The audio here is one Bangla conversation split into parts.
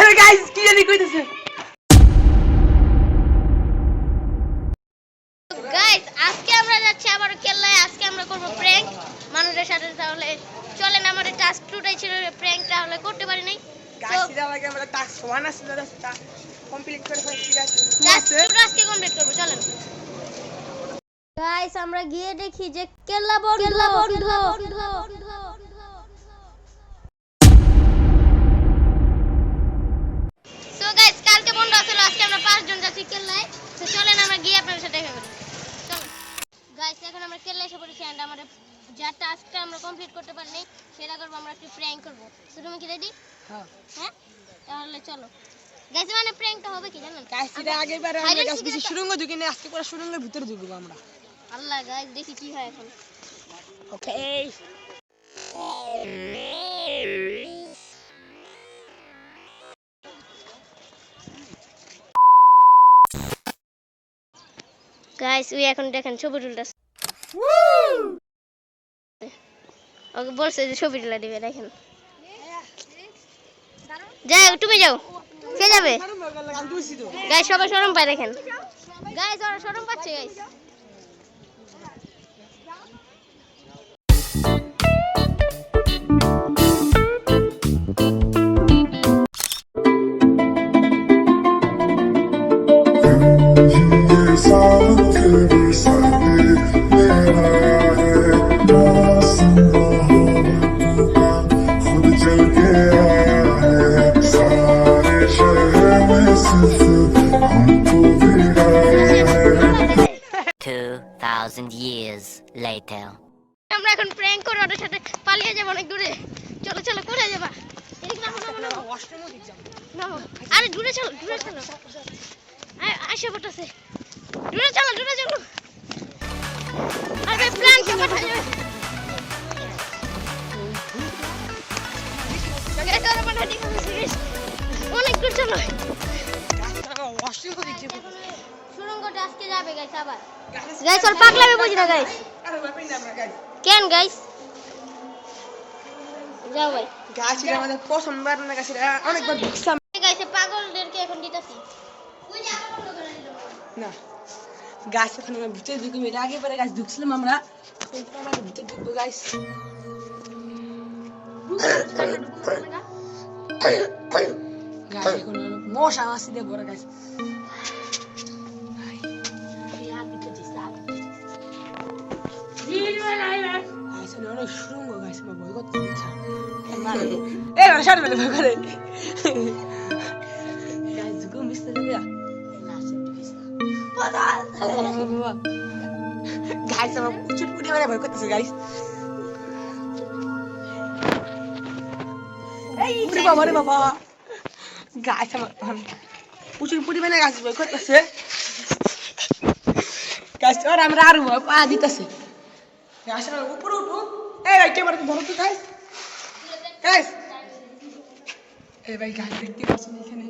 দেখো গাইস কি জানি কইতেছে? গাইস আজকে আমরা যাচ্ছি আবার কেল্লায় আজকে আমরা করব প্র্যাঙ্ক মানুষের সাথে তাহলে চলেন আমাদের টাস্ক টুটাই ছিল প্র্যাঙ্ক তাহলে করতে পারি নাই। গাইস এটা আমরা টাস্ক ওয়ান আছে তা কমপ্লিট করে ফেলছি গাইস টাস্ক আজকে কমপ্লিট করব চলেন। গাইস আমরা গিয়ে দেখি যে কেল্লা বন্ধ কেল্লা বন্ধ। আমাদের যা টাস্কটা আমরা কমপ্লিট করতে পারিনি সেটা করব আমরা একটু প্র্যাঙ্ক করব। তো তুমি কি রেডি হ্যাঁ। হ্যাঁ? তাহলে চলো। গাইস মানে প্র্যাঙ্কটা হবে কি জানেন? গাইস এটা আগেবার আমরা বেশি সুরঙ্গ ঢুকি না আজকে পুরো সুরঙ্গের ভিতরে ঢুকবো আমরা। আল্লাহ গাইস দেখি কি হয় এখন। ওকে গাইস উই এখন দেখেন ছবি তুলতেছে। ওকে বলছে যে ছবি তুলে দিবে দেখেন। যাই তুমি যাও। কে যাবে? গায়ে সবাই শরম পায় দেখেন। গাইস ওরা শরম পাচ্ছে গাইস এখন প্র্যাঙ্ক করে ওদের সাথে পালিয়ে যাব অনেক দূরে। চলো চলো কোথায় যাবা? আরে দূরে চলো দূরে চলো। আয় আসে পড়তেছে দূরে চলো দূরে চলো। আরে প্ল্যান কে অনেক দূর সুরঙ্গটা আজকে যাবে গাইস আবার। গাইস ওর পাগলামি বুঝি না গাইস গাইস কেন গাইস যাও ভাই। গাছ এটা আমাদের প্রথমবার না গাছ এটা অনেকবার ঢুকছিলাম গাইছে পাগলদেরকে এখন দিতাছি। না। গাছ এখন আমরা ভিতরে আগে পরে গাছ ঢুকছিলাম আমরা। আমরা ভিতরে ঢুকবো গাছ এখন মশা মাসি দিয়ে বড় গাছ গাছ অনেক সুরঙ্গ গাছ আমার ভয় করতে ইচ্ছা এ মানে সাড়ে বেলা ভয় করে। গাছ ঢুকো মিশতে দেবে গাইস আমার প্রচুর পরিমাণে ভয় করতেছে গাইস ওরে বাবা রে বাবা। গাছ আমার প্রচুর পরিমাণে গাছ ভয় করতেছে। গাছ আর আমরা আরও ভয় পা দিতেছে। আমার উপরে উঠু এই ভাই তো গাইস এই ভাই গাছ দেখতে পাচ্ছেন এখানে?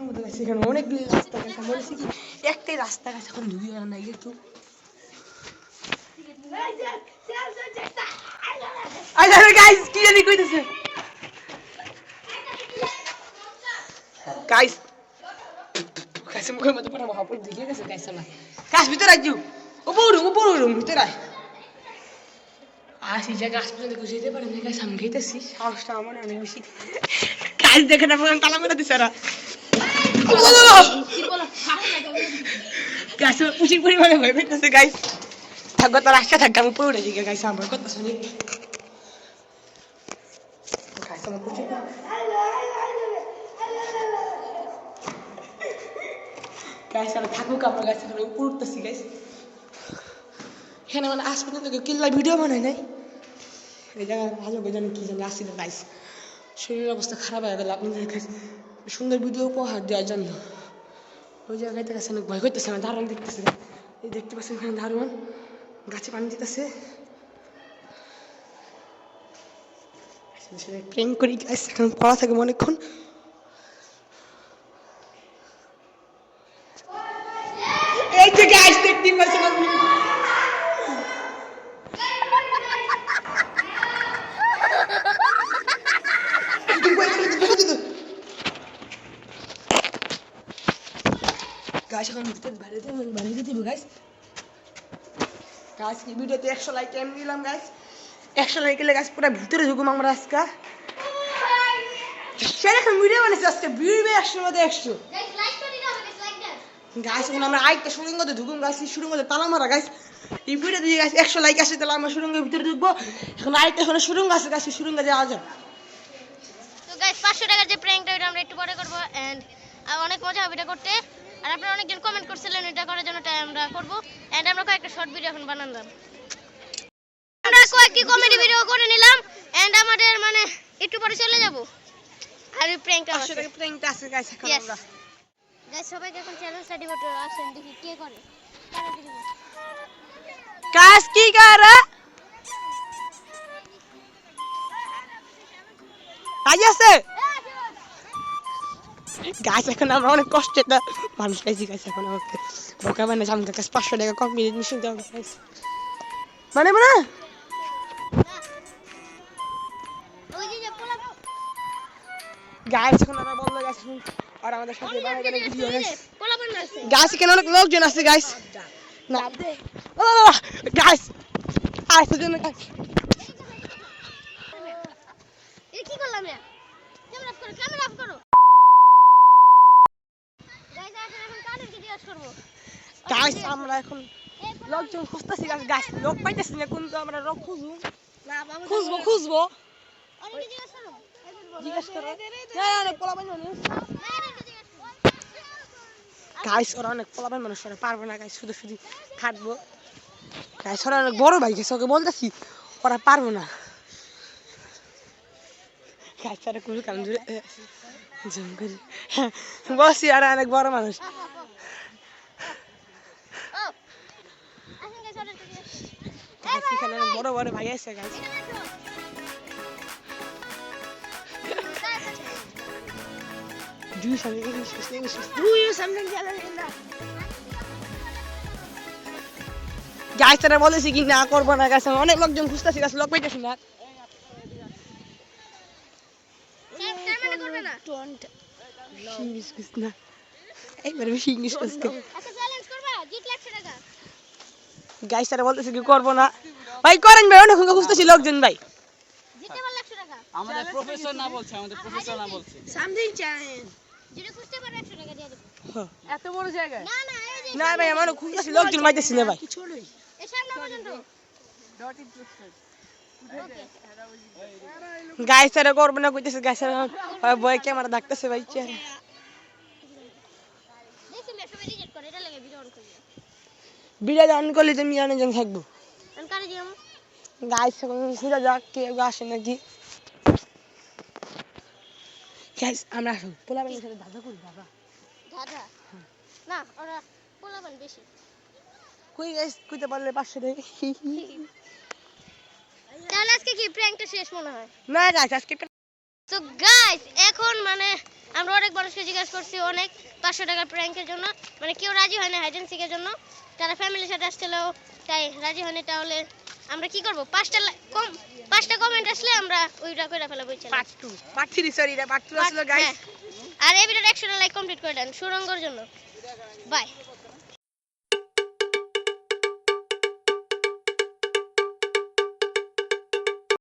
মতো গেছে এখানে রাস্তা গেছে বলেছি কি, একটাই রাস্তা গেছে এখন ঢুকি আর নাই, একটু। জানি মুখের মধ্যে পুরো মহাপুর দিকে গেছে গাইস আমার গাছ ভিতরে আইজু উপর উপর ভিতরে আসি যে গাছ পর্যন্ত যেতে পারে না গাছ আমি সাহসটা আমার অনেক বেশি। গাছ দেখে না পুরো তালা মেরে দিছে ওরা। গাছ প্রচুর পরিমাণে ভয় পেতেছে গাইস থাকব তার আশা থাকবে আমি পুরো উঠে গাইস আমার কথা শুনি। গাইস আমার প্রচুর গাইস আমি থাকুক আমার গাছ এখন উপর উঠতেছি গাইস এখানে মানে আজ পর্যন্ত কেউ কিল্লা ভিডিও বানায় নাই। এই জায়গায় ভালো করে জানি কি জানি আসছিল গাইস শরীরের অবস্থা খারাপ হয়ে গেল আপনাদের কাছে সুন্দর ভিডিও উপহার দেওয়ার জন্য। ওই জায়গায় গেছে, অনেক ভয় করতেছে না দারুণ দেখতেছে। এই দেখতে পাচ্ছেন এখানে দারুণ, গাছে পানি দিতেছে। প্রেম করি গাছ এখন পড়া থাকে অনেকক্ষণ এই যে গাছ দেখতে পাচ্ছেন আপনি তুমি কই গেলে? দেখো তো। গাছ এখন ভিতরে বাইরে বাইরে দিব গাছ গাছ কি ভিডিওতে একশো লাইক এম দিলাম গাছ একশো লাইক এলে গাছ পুরো ভিতরে ঢুকুম আমরা আজকে সেরকম ভিডিও বানিয়েছি আজকে ভিড়বে একশোর মধ্যে একশো গাছ এখন আমরা আইতে সুরঙ্গতে ঢুকুম গাছ সুরঙ্গতে তালা মারা গাছ এই ভিডিও দিয়ে গাছ একশো লাইক আসে তাহলে আমরা সুরঙ্গের ভিতরে ঢুকবো এখন আইতে এখন সুরঙ্গ আছে গাছ সুরঙ্গে যাওয়া যাবে তো গাইস 500 টাকার যে প্র্যাঙ্কটা ওটা আমরা একটু পরে করব এন্ড অনেক মজা হবে এটা করতে আর আপনারা অনেকজন কমেন্ট করছিলেন এটা করার জন্য তাই আমরা করব। এন্ড আমরা কয়েকটা শর্ট ভিডিও এখন বানালাম। আমরা কয়েকটি কমেডি ভিডিও করে নিলাম এন্ড আমাদের মানে একটু পরে চলে যাব। আর এই প্র্যাঙ্কটা টাকা প্র্যাঙ্কটা আছে গাছ এখন আমরা। গাইস সবাইকে এখন চ্যালেঞ্জটা দিব তো আসেন দেখি কে করে? গাছ কি করে? আজ আছে গাছ এখন আমরা অনেক কষ্ট একটা মানুষ পাইছি গাছ এখন আমাকে বোকা মানে সামনে গাছ পাঁচশো টাকা কম মিনিট মিশন দেওয়া গাছ মানে মানে? গাছ এখন আমরা বলল গাছ আর আমাদের সাথে এখানে অনেক লোকজন আছে গাছ না। গাছ আসছে জন্য গাছ এ কি করলাম রে? ক্যামেরা অফ করো ক্যামেরা অফ করো গাইস আসেন এখন কাদেরকে জিজ্ঞাসা করব? গাছ আমরা এখন লোকজন খুঁজতেছি গাছ গাছ লোক পাইতেছি না কিন্তু আমরা লোক খুঁজবো। খুঁজবো খুঁজবো। অনেকে জিজ্ঞাসা করো। জিজ্ঞেস করো। না না অনেক পোলাপান মানুষ। না এদেরকে জিজ্ঞাসা করো। গাইস ওরা অনেক পোলাপান মানুষ ওরা পারবে না গাইস শুধু শুধু খাটবো। ওরা অনেক বড় ভাই গেছে ওকে বলতেছি ওরা পারব না। গাইস ওরা কোনো করি। বসি আর অনেক বড় মানুষ ও আসেন গাইস ওদেরকে জিজ্ঞাসা করো। এখানে বড় বড় ভাই আছে গাইস এখানে আসো। গাইস, আসেন। Do something English? English. Do you something guys তারা বলেছি কি না করব না গাছ অনেক লোকজন খুঁজতেছি গাছ লোক পাইতেছি না ইংলিশ একবার বেশি ইংলিশ গাইস তারা বলতেছে কি করব না ভাই করেন ভাই অনেক খুঁজতেছি লোকজন ভাই। আমাদের প্রফেসর না বলছে আমাদের প্রফেসর না বলছে। সামথিং চ্যালেঞ্জ যদি খুঁজতে পারো একশো টাকা দিয়ে দেবো। এত বড় জায়গায়? না না এই যে না ভাই আমার খুঁজতেছি লোকজন না ভাই। এই সামনে পর্যন্ত ওকে। গাইস তারা করব না কইতেছে গাইস তারা বয় ক্যামেরা ডাকতেছে ভাই চেহারা দেখছি মেয়ে সবাই রিজেক্ট করে এটা লাগে ভিডিও অন করি বিড়া অন করলে আমি অনেকজন থাকব। গাইস খুঁজে যাক কেউ আসে নাকি গাইস আমরা আসুন পোলা বাড়ির সাথে দাদা করি দাদা দাদা না ওরা পোলাপান বেশি কই গাইস কইতে পারলে পাঁচশো টাকা তাহলে আজকে কি প্র্যাঙ্কটা শেষ মনে হয়। না গাইস আজকে তো গাইস এখন মানে আমরা অনেক মানুষকে জিজ্ঞাসা করছি অনেক পাঁচশো টাকার প্র্যাঙ্কের জন্য। মানে কেউ রাজি হয় না হাইড অ্যান্ড সিকের জন্য তারা ফ্যামিলির সাথে আসছিল তাই রাজি হয়নি তাহলে আমরা কি করব? পাঁচটা কম পাঁচটা কমেন্ট আসলে আমরা ওইটা কইরা ফেলাবো বইছি পার্ট 2 পার্ট 3 সরি এটা পার্ট 2 আসলে গাইস আর এই ভিডিওটা একশো লাইক কমপ্লিট করে দেন সুরঙ্গর জন্য। বাই